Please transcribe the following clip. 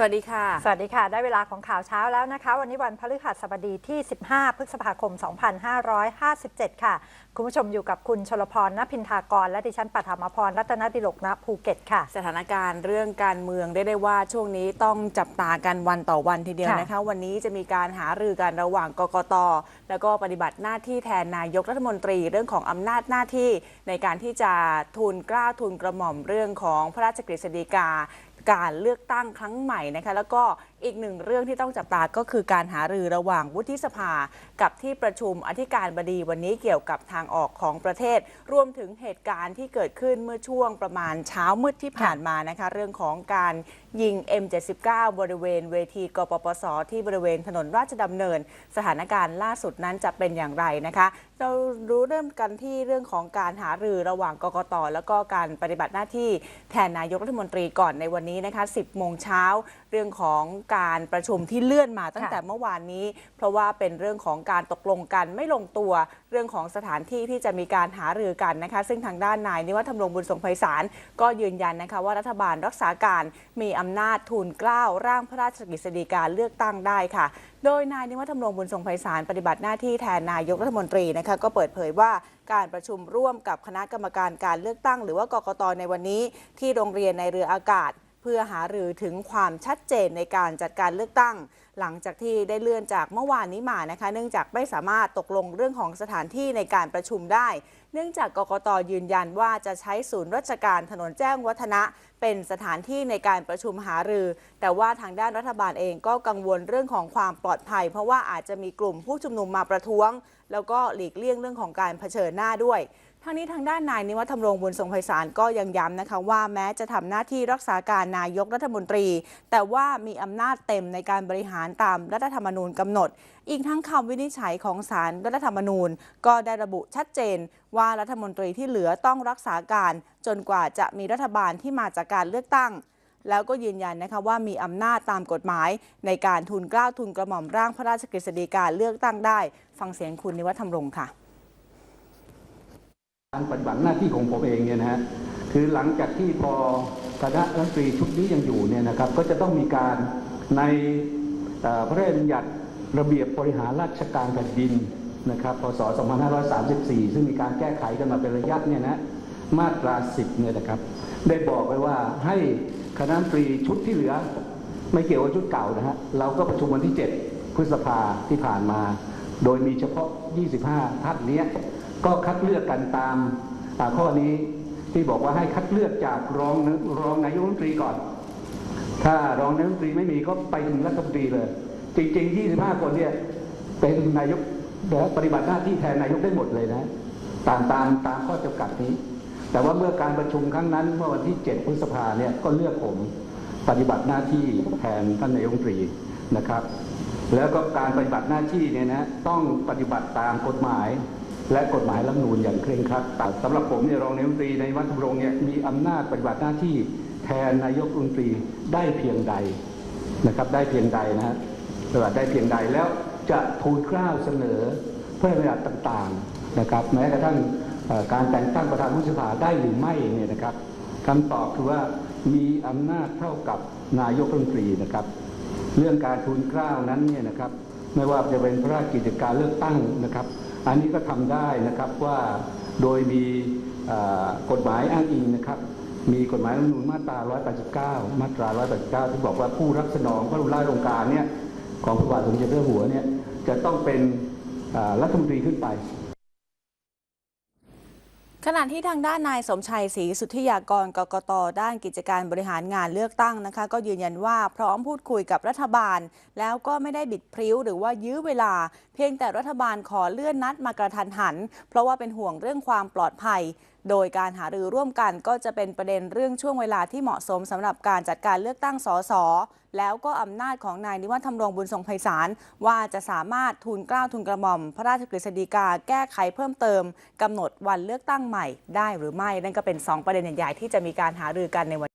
สวัสดีค่ะ สวัสดีค่ะ ได้เวลาของข่าวเช้าแล้วนะคะ วันนี้วันพฤหัสบดีที่ 15 พฤษภาคม 2557 ค่ะ คุณผู้ชมอยู่กับคุณชลพรณพินทากร และดิฉันปัทมพรรัตนดิลกณภูเก็ตค่ะ สถานการณ์เรื่องการเมืองได้ได้ว่าช่วงนี้ต้องจับตากันวันต่อวันทีเดียวค่ะนะคะ วันนี้จะมีการหารือกันระหว่างกกต แล้วก็ปฏิบัติหน้าที่แทนนายกรัฐมนตรีเรื่องของอำนาจหน้าที่ในการที่จะทูลเกล้าทูลกระหม่อมเรื่องของพระราชกฤษฎีกา การเลือกตั้งครั้งใหม่นะคะแล้วก็ อีกหนึ่งเรื่องที่ต้องจับตาก็คือการหารือระหว่างวุฒิสภา กับที่ประชุมอธิการบดีวันนี้เกี่ยวกับทางออกของประเทศ รวมถึงเหตุการณ์ที่เกิดขึ้นเมื่อช่วงประมาณเช้ามืดที่ผ่านมานะคะ เรื่องของการยิง M79 บริเวณเวทีกปปส ที่บริเวณถนนราชดำเนิน สถานการณ์ล่าสุดนั้นจะเป็นอย่างไรนะคะ เรารู้เริ่มกันที่เรื่องของการหารือระหว่างกกตแล้วก็การปฏิบัติหน้าที่แทนนายกรัฐมนตรีก่อนในวันนี้นะคะ 10 โมงเช้าเรื่องของการประชุมที่เลื่อนมาตั้งค่ะแต่เมื่อวานนี้ เพราะว่าเป็นเรื่องของการตกลงกันไม่ลงตัวเรื่องของสถานที่ที่จะมีการหารือกันนะคะ ซึ่งทางด้านนายนิวัฒน์ธรรมรงบุญทรงไพศาลก็ยืนยันนะคะว่ารัฐบาลรักษาการมีอำนาจทูลเกล้าร่างพระราชกฤษฎีกาเลือกตั้งได้ค่ะ โดยนายนิวัฒน์ธรรมรงบุญทรงไพศาลปฏิบัติหน้าที่แทนนายกรัฐมนตรีนะคะก็เปิดเผยว่าการประชุมร่วมกับคณะกรรมการการเลือกตั้ง หรือว่ากกตในวันนี้ที่โรงเรียนในเรืออากาศ เพื่อหารือถึงความชัดเจนในการจัดการเลือกตั้ง หลังจากที่ได้เลื่อนจากเมื่อวานนี้มานะคะ เนื่องจากไม่สามารถตกลงเรื่องของสถานที่ในการประชุมได้ เนื่องจากกกตยืนยันว่าจะใช้ศูนย์ราชการถนนแจ้งวัฒนะ เป็นสถานที่ในการประชุมหารือ แต่ว่าทางด้านรัฐบาลเองก็กังวลเรื่องของความปลอดภัย เพราะว่าอาจจะมีกลุ่มผู้ชุมนุมมาประท้วง แล้วก็หลีกเลี่ยงเรื่องของการเผชิญหน้าด้วย ทั้งนี้ทางด้านนายนิวัฒน์ธรรมรงบุญทรงไพศาลก็ยังย้ำนะคะว่าแม้จะทำหน้าที่รักษาการนายกรัฐมนตรี แต่ว่ามีอำนาจเต็มในการบริหารตามรัฐธรรมนูญกำหนด อีกทั้งคำวินิจฉัยของศาลรัฐธรรมนูญ ก็ได้ระบุชัดเจนว่ารัฐมนตรีที่เหลือต้องรักษาการจนกว่าจะมีรัฐบาลที่มาจากการเลือกตั้ง แล้วก็ยืนยันนะคะว่ามีอำนาจตามกฎหมาย ในการทุนกล้าทุนกระหม่อมร่างพระราชกฤษฎีกาเลือกตั้งได้ ฟังเสียงคุณนิวัฒน์ธรรมรงค์ค่ะ การปฏิบัติหน้าที่ของผมเองเนี่ยนะฮะคือหลังจากที่พอคณะรัฐมนตรีชุดนี้ยังอยู่เนี่ยนะครับก็จะต้องมีการในพระราชบัญญัติระเบียบบริหารราชการแผ่นดินนะครับพศ 2534 ซึ่งมีการแก้ไขกันมาเป็นระยะเนี่ยนะมาตรา 10 เนี่ยนะครับ ได้บอกไว้ว่าให้คณะรัฐมนตรีชุดที่เหลือ ไม่เกี่ยวกับชุดเก่านะฮะเราก็ประชุมวันที่ 7 พฤษภาที่ผ่านมา โดยมีเฉพาะ 25 ท่านเนี้ย ก็คัดเลือกกันตามาข้อนี้ที่บอกว่าให้คัดเลือกจากรองนรองนายกรัฐมนตรีก่อน ถ้ารองนายกรัฐมนตรีไม่มีก็ไปถึงรัฐมนตรีเลย จริงๆ 25 คนเนี่ยเป็นนายกปฏิบัติหน้าที่แทนนายกได้หมดเลยนะ ตามตามตามข้อจำกัดนี้ แต่ว่าเมื่อการประชุมครั้งนั้นเมื่อวันที่ 7 พฤษภาเนี่ยก็เลือกผมปฏิบัติหน้าที่แทนท่านนายกรัฐมนตรีนะครับ แล้วก็การปฏิบัติหน้าที่เนี่ยนะต้องปฏิบัติตามกฎหมาย และกฎหมายรัฐมนูญอย่างเคร่งครัดแต่สำหรับผมเนี่ยรองนายกรัฐมนตรีในวัฒนรงค์เนี่ยมีอำนาจปฏิบัติหน้าที่แทนนายกรัฐมนตรีได้เพียงใดนะครับได้เพียงใดนะฮะปฏิบัติได้เพียงใดแล้วจะทูลเกล้าเสนอเพระราชบัติต่างๆนะครับแม้กระทั่งการแต่งตั้งประธานวุฒิสภาได้หรือไม่เนี่ยนะครับคำตอบคือว่ามีอำนาจเท่ากับนายกรัฐมนตรีนะครับ เรื่องการทูลเกล้านั้นเนี่ยนะครับไม่ว่าจะเป็นพระราชกิจการเลือกตั้งนะครับ อันนี้ก็ทำได้นะครับว่าโดยมีกฎหมายอ้างอิงนะครับมีกฎหมายรัฐมนูลมาตรา 189 มาตรา 189 ที่บอกว่าผู้รับสนองพระรมราชโองการเนี่ยของพระบาทสมเด็จพระเจ้าหัวเนี่ยจะต้องเป็นรัฐมนตรีขึ้นไป ขณะที่ทางด้านนายสมชัยศรีสุทธิยากรกกตด้านกิจการบริหารงานเลือกตั้งนะคะ ก็ยืนยันว่าพร้อมพูดคุยกับรัฐบาล แล้วก็ไม่ได้บิดพริ้วหรือว่ายื้อเวลา เพียงแต่รัฐบาลขอเลื่อนนัดมากระทันหัน เพราะว่าเป็นห่วงเรื่องความปลอดภัย โดยการหารือร่วมกันก็จะเป็นประเด็นเรื่องช่วงเวลาที่เหมาะสมสำหรับการจัดการเลือกตั้งสสแล้วก็อำนาจของนายนิวัฒน์ธรรมรงบุญทรงไพศาลว่าจะสามารถทูลเกล้าทูลกระหม่อม พระราชกฤษฎีกาแก้ไขเพิ่มเติมกำหนดวันเลือกตั้งใหม่ได้หรือไม่ นั่นก็เป็นสองประเด็นใหญ่ๆที่จะมีการหารือกันในวัน